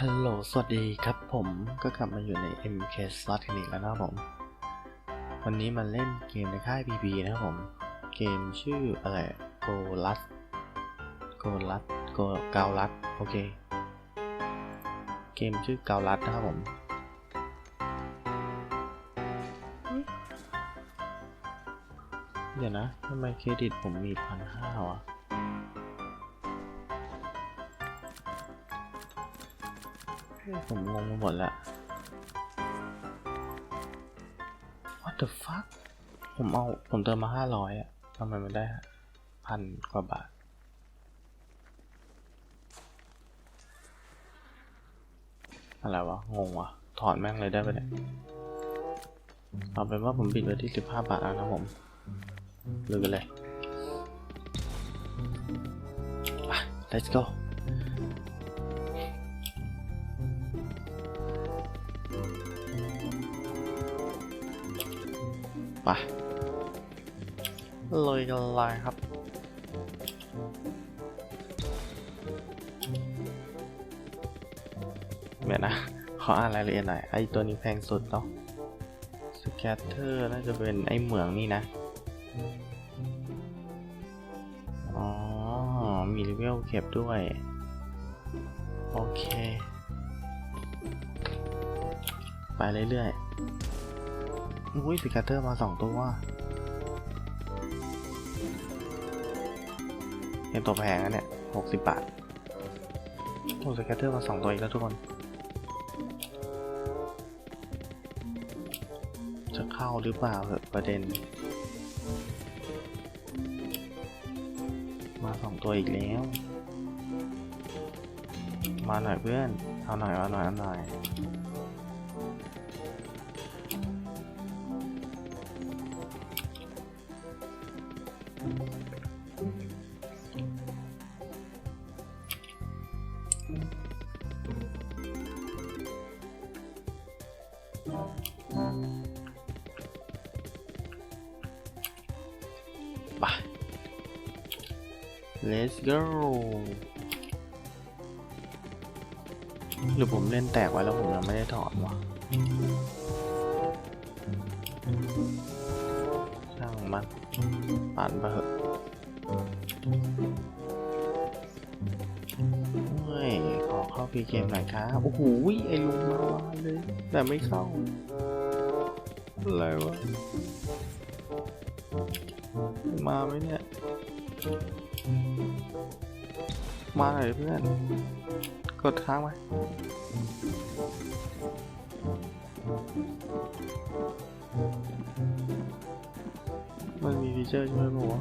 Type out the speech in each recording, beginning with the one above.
ฮัลโหล สวัสดีครับผมก็กลับมาอยู่ใน MK Slot กันอีกแล้วนะครับผม วันนี้มาเล่นเกมในค่าย PP นะครับผม เกมชื่ออะไร Go l u s Go l u s Go เกาลัดโอเค เกมชื่อเกาลัดนะครับผม เดี๋ยวนะทำไมเครดิตผมมีพันห้าวะ ผมงงไปหมดแล้ว What the fuck ผมเอา ผมเติมมาห้าร้อยอะทำไมมันได้พันกว่าบาท อะไรวะ งงวะ ถอนแม่งเลยได้ไปเนี่ย เอาเป็นว่าผมบิดไว้ที่สิบห้าบาทแล้วนะผมลือกันเลย let's go ไปเลยกันเลยครับเดี๋ยวนะ ขออ่านรายละเอียดหน่อย ไอตัวนี้แพงสุดเนาะสแกตเตอร์น่าจะเป็นไอเหมืองนี่นะ อ๋อ มีเลเวลเก็บด้วย โอเค ไปเรื่อยๆ อุ้ยสแกตเตอร์มาสองตัวเป็นตัวแพงนะเนี่ยหกสิบบาทโอ้สแกตเตอร์มาสองตัวอีกแล้วทุกคน จะเข้าหรือเปล่าเหอะประเด็น มาสองตัวอีกแล้ว มาหน่อยเพื่อน เอาหน่อยเอาหน่อยเอาหน่อย ไป let's go หรือผมเล่นแตกไว้แล้วผมยังไม่ได้ถอนวะช่างมันปั่นไปเถอะ ขอเข้าพีเกมหน่อยครับโอ้โหไอ้ลุงมาวาเลย แต่ไม่เข้า อะไรวะ มาไหมเนี่ย มาหน่อยเพื่อน กดค้างไหมมันมีฟีเจอร์ใช่ไหมบอกว่า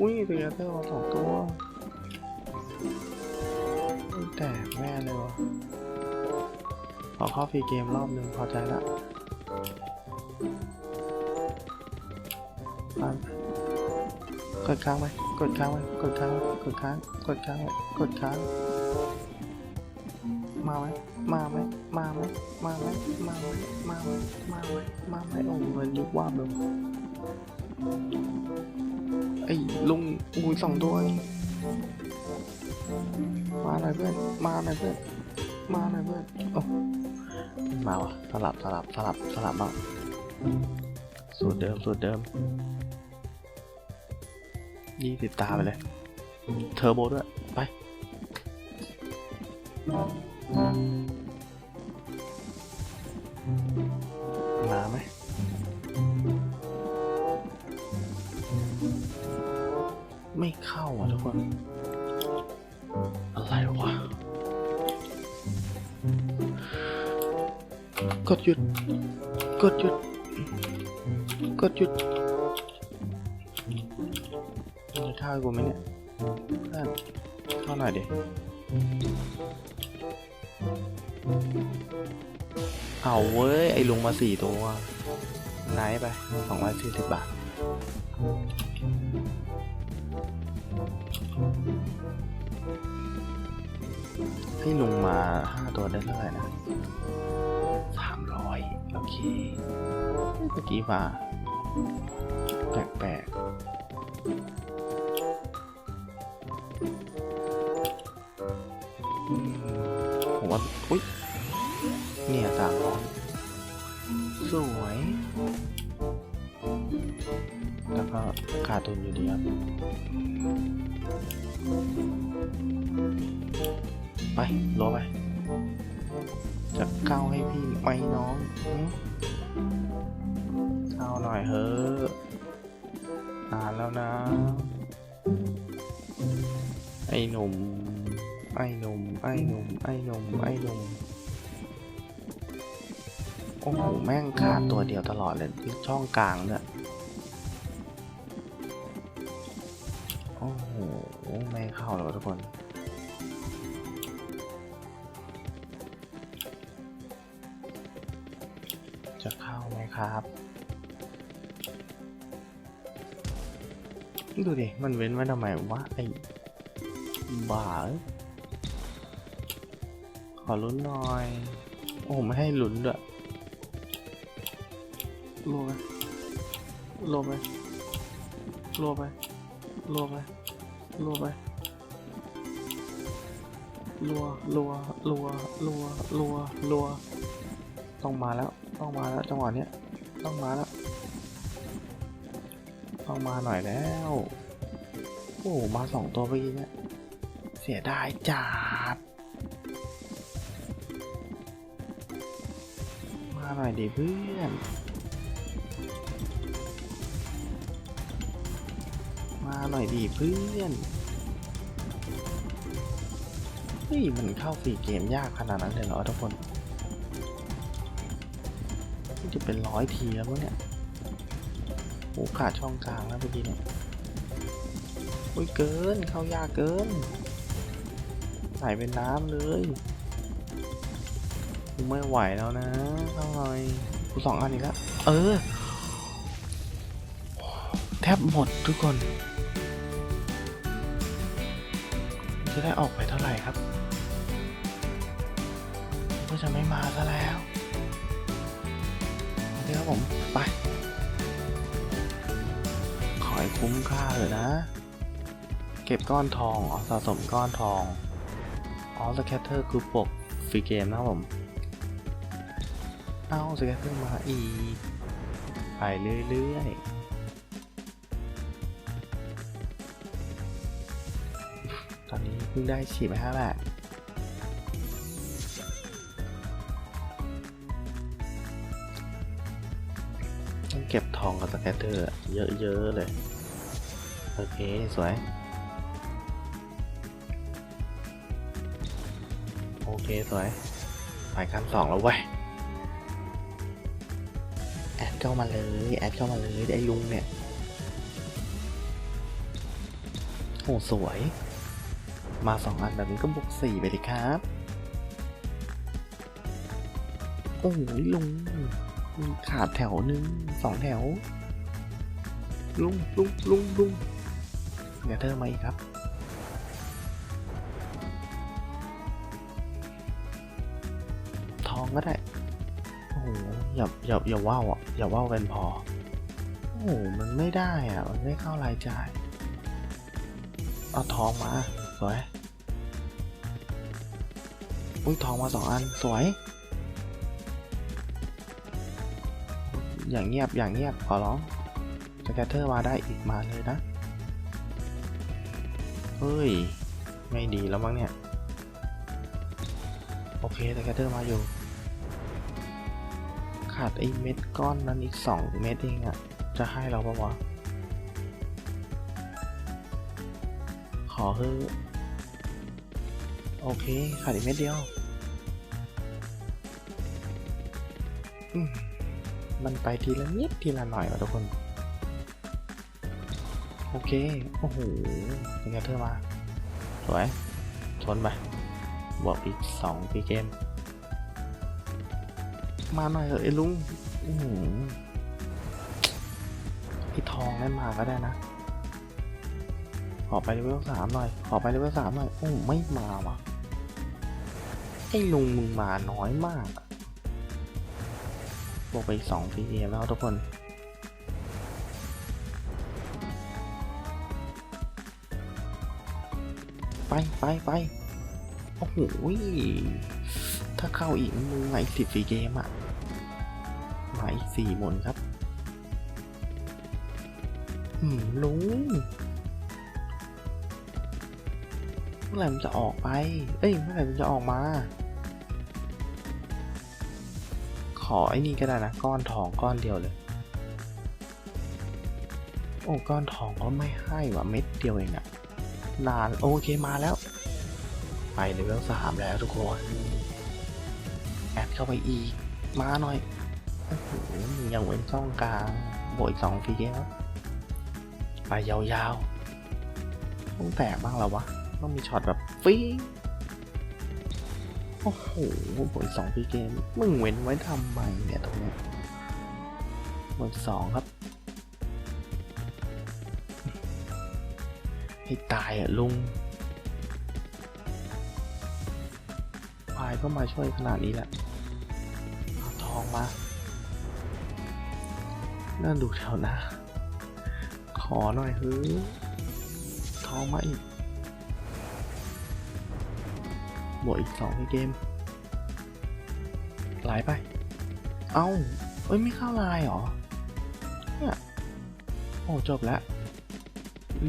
อุ้ยตัวยัตเตอร์มาสองตัวไม่ แตกแม่เลยวะขอเข้าฟรีเกมรอบหนึ่งพอใจละผ่านกดค้างไหมกดค้างไหมกดค้างกดค้างกดค้างกดค้าง มาไหมมาไหมมาไหมมาไหมมาไหมมาไหมมาไหมมาไหมโอ้เงินยุบว่าบลยไอ้ลุงอุ้ยสองตัวเอง มาหน่อยเพื่อน มาหน่อยเพื่อน มาหน่อยเพื่อนโอ้มาวะสลับสลับสลับสลับบ้างสูตรเดิมสูตรเดิมยี่สิบตาไปเลย เทอร์โบด้วย ไป มาไหมไม่เข้าอะทุกคน กดหยุด กดหยุด กดหยุดมึงจะเข้าให้กูไหมเนี่ยเพื่อนเข้าหน่อยดิเอาเว้ย ไอ้ลุงมาสี่ตัวไนท์ไปสองร้อยสี่สิบบาท ให้ลุงมาห้าตัวได้เท่าไหร่นะ อยโอเคเมื่อกี้ว่าแปลกๆผมว่า อุ้ยเนี่ยสางร้อสวยแล้วก็ขาดทุนอยู่ดีครับ ไปรอไป อ้หนุ่มไอ้หนุ่มไอ้หนุ่มไอ้หนุ่มไอ้หนุ่มโอ้โหแม่งขาดตัวเดียวตลอดเลยช่องกลางเนี่ยโอ้โหไม่เข้าหรอกทุกคนจะเข้าไหมครับ ดูดิ มันเว้นไว้ทำไมวะไอ บ้าเอ้ยขอลุ้นหน่อย โอ้ไม่ให้ลุ้นด้วยรัวไปรัวไปรัวไปรัวไปรัวไปรัวรัวรัวรัวรัวรัวต้องมาแล้ว ต้องมาแล้วจังหวะเนี้ย ต้องมาแล้ว ต้องมาหน่อยแล้ว โอ้ มาสองตัวเมื่อกี้เนี่ย เสียดายจัดมาหน่อยดิเพื่อน มาหน่อยดิเพื่อนเฮ้ยมันเข้าฟรีเกมยากขนาดนั้นเลยเหรอทุกคนนี่จะเป็นร้อยทีแล้วมั้งเนี่ยโอ้ขาดช่องกลางแล้วเมื่อกี้เนี่ยโอ้ยเกินเข้ายากเกิน ไหลเป็นน้ำเลยกูไม่ไหวแล้วนะเท่าไหร่กูสองอันอีกแล้ว เออ แทบหมดทุกคน จะได้ออกไปเท่าไหร่ครับ ก็จะไม่มาซะแล้วโอเคครับผม ไป ขอให้คุ้มค่าเลยนะ เก็บก้อนทอง อ๋อ สะสมก้อนทอง ออสแคตเตอร์คือปกฟรีเกมนะครับผมเอาสแคตเตอร์มาอีไปเรื่อยๆ ตอนนี้เพิ่งได้ฉีดไปห้าบาทต้องเก็บทองกับสแคตเตอร์เยอะๆเลย โอเค สวย เค สวยไปขั้นสองแล้วเว้ย แอดเข้ามาเลย แอดเข้ามาเลยไอ้ลุงเนี่ย โอ้สวย มาสองอันแบบนี้ก็บวกสี่ไปดิครับ โอ้ยลุงขาดแถวหนึ่งสองแถว ลุงลุงลุงลุงเดี๋ยวเธอมาอีกครับ ก็ได้ โอ้โห อย่า อย่า อย่าว่าวอะ อย่าว่าวกันพอ โอ้โห มันไม่ได้อะ มันไม่เข้ารายจ่าย เอาทองมา สวย อุ้ยทองมาสองอัน สวย อย่างเงียบ อย่างเงียบ ขอร้องสแกตเตอร์มาได้อีกมาเลยนะ เฮ้ย ไม่ดีแล้วมั้งเนี่ย โอเคสแกตเตอร์มาอยู่ ขาดไอ้เม็ดก้อนนั้นอีกสองเม็ดเองอะ่ะจะให้เราปะวะ ขอเฮ้อโอเค ขาดอีกเม็ดเดียว มันไปทีละนิดทีละหน่อยวะทุกคน โอเค โอ้โหเป็นไงเธอมา สวย ทนไปบวกอีกสองปีเกม มาหน่อยเถอะไอ้ลุงอือหือไอ้ทองนั่นมาก็ได้นะ ขอไปเลเวลสามหน่อย ขอไปเลเวลสามหน่อยโอ้ไม่มาว่ะ ไอ้ลุงมึงมาน้อยมากอะบวกไปสองปีเกมแล้วทุกคนไปไปไปโอ้โห ถ้าเข้าอีกมึงมาอีกสิบฟรีเกมอะมาอีกสี่หมนครับออืมลุงเมื่อไหร่มันจะออกไป เอ้ยเมื่อไหร่มันจะออกมา ขอไอ้นี่ก็ได้นะ ก้อนทองก้อนเดียวเลย โอ้ก้อนทองก็ไม่ให้ว่ะเม็ดเดียวเองอะนานโอเคมาแล้ว ไปเลเวลสามแล้วทุกคน แอดเข้าไปอีก มาหน่อยโอ้โหยังเว้นช่องกลางโบยสองทีแล้วไปยาวๆต้องแตกบ้างแล้ววะ ต้องมีช็อตแบบฟิงโอ้โหโบยสองทีเกม มึงเว้นไว้ทำไมเนี่ยตรงนี้ยโบยสองครับให้ตายอะลุงพายก็มาช่วยขนาดนี้แหละ เองมา น่าดูแถวหน้าขอหน่อยเฮ้ยทองมาอีกบวกอีกสองในเกมไหลไป เอ้าเอ้ย ไม่เข้าลายเหรอ เนี่ย โอ้จบแล้ว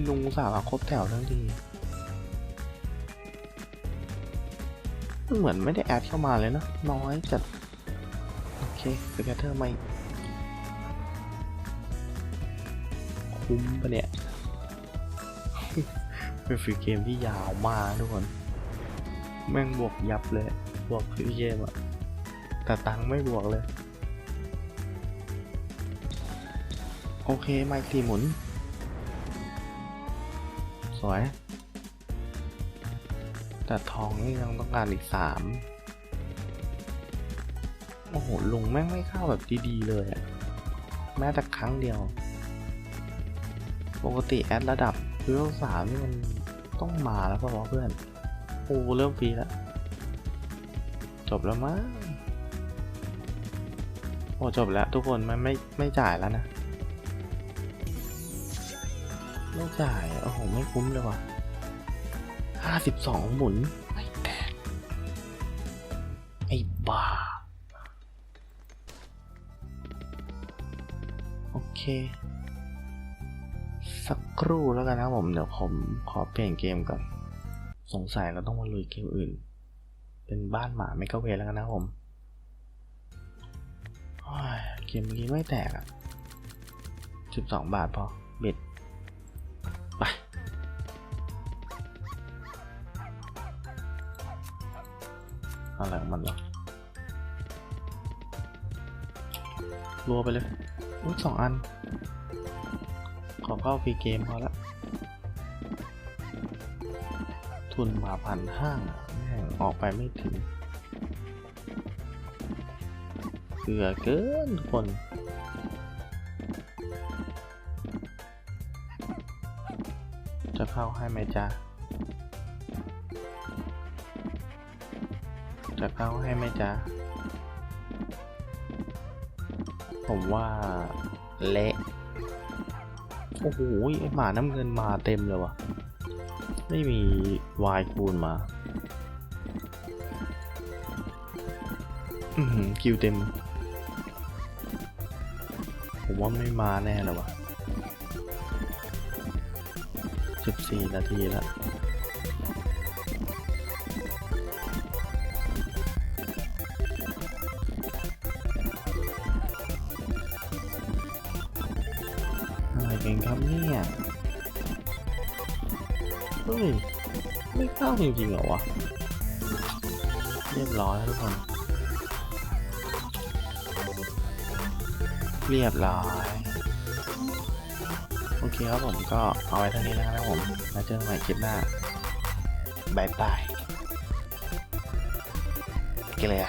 ลุงสาวครบแถวทั้งทีมันเหมือนไม่ได้แอดเข้ามาเลยนะ น้อยจัด สแกตเตอร์ไม่คุ้มปะเนี่ย เป็นฟรีเกมที่ยาวมากทุกคน แม่งบวกยับเลย บวกฟรีเกมอะแต่ตังค์ไม่บวกเลย โอเค ไมค์สี่หมุน สวย แต่ทองนี่ยังต้องการอีกสาม โหลุงแม่งไม่เข้าแบบดีๆเลยอะแม้แต่ครั้งเดียว ปกติแอดระดับเลเวลสามนี่มันต้องมาแล้วป่าวะเพื่อนโอ้เริ่มฟรีแล้ว จบแล้วมั้งโอ้จบแล้วทุกคนมันไม่ไม่จ่ายแล้วนะ ไม่จ่าย โอ้โห ไม่คุ้มเลยว่ะห้าสิบสองหมุน สักครู่แล้วกันนะผม เดี๋ยวผมขอเปลี่ยนเกมก่อน สงสัยเราต้องมาลุยเกมอื่น เป็นบ้านหมาไม่ก็เวแล้วกันนะผมเกมเมื่อกี้ไม่แตกอะสิบสองบาทพอเบ็ดไปอะไรของมันวะรัวไปเลยอุ้ยสองอัน เข้าฟรีเกมพอละ ทุนมาพันห้าแม่งออกไปไม่ถึงเกลือเกินทุกคนจะเข้าให้ไหมจ๊ะ จะเข้าให้ไหมจ๊ะ ผมว่า เละ โอ้โหไอหมาน้ำเงินมาเต็มเลยว่ะไม่มีวายคูณมา อืมคิวเต็ม ผมว่าไม่มาแน่เลยวะ14 นาทีแล้ว อะไรกันครับเนี่ยเฮ้ยไม่เข้าจริงๆเหรอวะ เรียบร้อยแล้วทุกคน เรียบร้อย โอเคครับผมก็เอาไว้เท่านี้แล้วนะครับผม แล้วเจอกันใหม่คลิปหน้าบายบายเกลือ